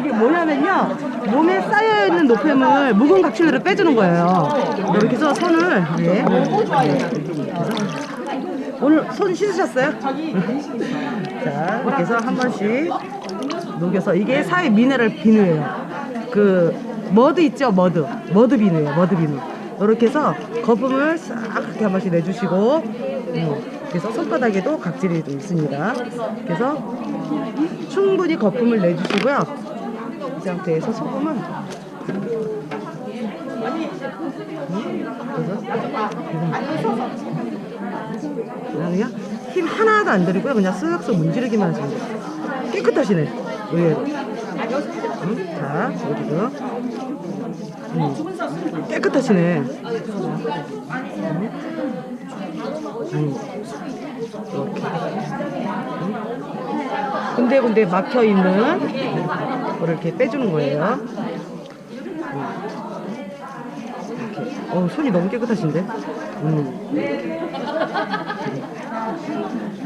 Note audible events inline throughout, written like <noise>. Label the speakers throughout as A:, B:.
A: 이게 뭐냐면요. 몸에 쌓여 있는 노폐물 묵은 각질들을 빼주는 거예요. 이렇게 해서 손을, 네. 오늘 손 씻으셨어요? <laughs> 자, 이렇게 해서 한 번씩 녹여서 이게 사회 미네랄 비누예요. 그 머드 있죠, 머드. 머드 비누예요, 머드 비누. 이렇게 해서 거품을 싹 이렇게 한 번씩 내주시고, 음, 그래서 손바닥에도 각질이 좀 있습니다. 그래서 충분히 거품을 내주시고요. 이 상태에서 소금은 음, 그냥 힘 하나도 안 들이고요. 그냥 쓱쓱 문지르기만 하시면 돼요. 깨끗하시네. 의외로. 응? 자, 여기도. 음. 깨끗하시네. 응? 음. 이렇게. 응? 군데군데 막혀 있는 거를 이렇게 빼주는 거예요. 어, 손이 너무 깨끗하신데? 음.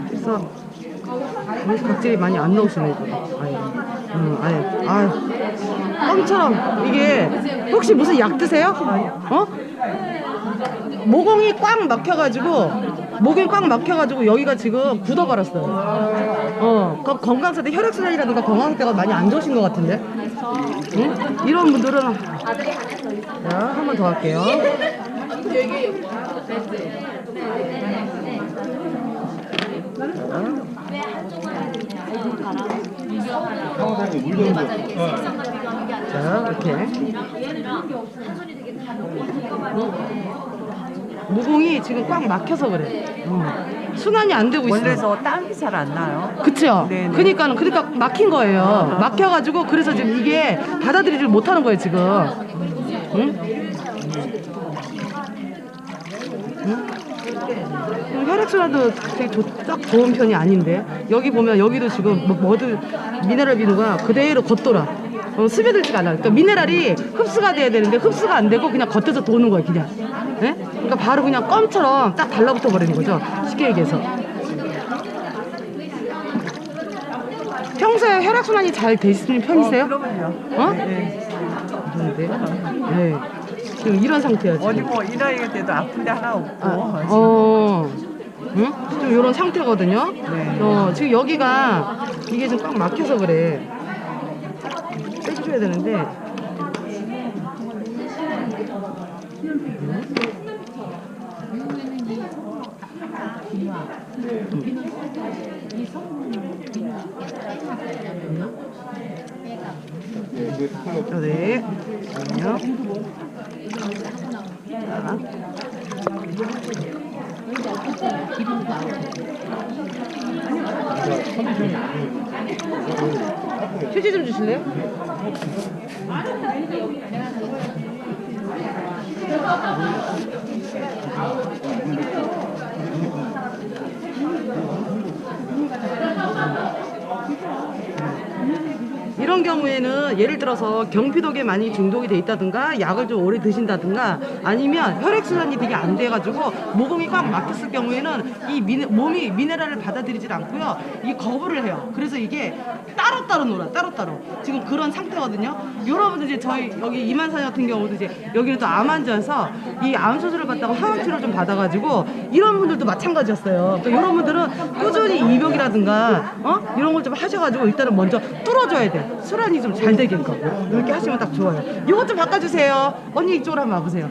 A: 그래서 몸에 각질이 많이 안 나오시네. 아예. 음, 아예. 아, 껌처럼 이게 혹시 무슨 약 드세요? 어? 모공이 꽉 막혀가지고 목이 꽉 막혀가지고 여기가 지금 굳어버렸어요. 어, 그 건강상태 혈액순환이라든가 건강상태가 많이 안 좋으신 것 같은데. 응? 이런 분들은 자, 한 번 더 할게요.
B: 물려는.
A: 자, 이렇게. 모공이 지금 꽉 막혀서 그래. 어. 순환이 안 되고 있어.
C: 원래서 땀이 잘 안 나요.
A: 그쵸?
C: 네네.
A: 그니까, 그러니까 막힌 거예요. 막혀가지고, 그래서 지금 이게 받아들이질 못하는 거예요, 지금. 응? 응? 혈액순환도 되게 좋, 딱 좋은 편이 아닌데. 여기 보면, 여기도 지금 뭐- 뭐든 미네랄 비누가 그대로 겉돌아. 어, 스며들지가 않아. 그러니까 미네랄이 흡수가 돼야 되는데 흡수가 안 되고 그냥 겉에서 도는 거야, 그냥. 예? 그러니까 바로 그냥 껌처럼 딱 달라붙어 버리는 거죠. 쉽게 얘기해서. 평소에 혈액순환이 잘돼 있는 편이세요? 어?
C: 네.
A: 그런데, 네. 지금 이런 상태야, 지금.
C: 어디 뭐 이 나이가 돼도 아픈 데 하나 없고.
A: 아,
C: 지금
A: 어, 응? 좀 이런 상태거든요.
C: 네.
A: 어, 지금 여기가 이게 좀 꽉 막혀서 그래. 빼줘야 되는데.
B: 네, 이게 스푼
A: 어, 네. 잠깐만요. 자. 휴지 좀 주실래요? Thank you. 이런 경우에는 예를 들어서 경피독에 많이 중독이 돼 있다든가 약을 좀 오래 드신다든가 아니면 혈액순환이 되게 안 돼가지고 모공이 꽉 막혔을 경우에는 이 미네, 몸이 미네랄을 받아들이질 않고요. 이 거부를 해요. 그래서 이게 따로따로 놀아 따로따로. 지금 그런 상태거든요. 여러분들 이제 저희 여기 이만사 같은 경우도 이제 여기는 또 암 환자여서 이 암 수술을 받다가 항암 치료 좀 받아가지고 이런 분들도 마찬가지였어요. 그러니까 여러분들은 꾸준히 이벽이라든가 어? 이런 걸 좀 하셔가지고 일단은 먼저 뚫어줘야 돼. 순환이 좀 잘 되게끔 이렇게 하시면 딱 좋아요. 이것 좀 바꿔주세요. 언니 이쪽으로 한번 와보세요.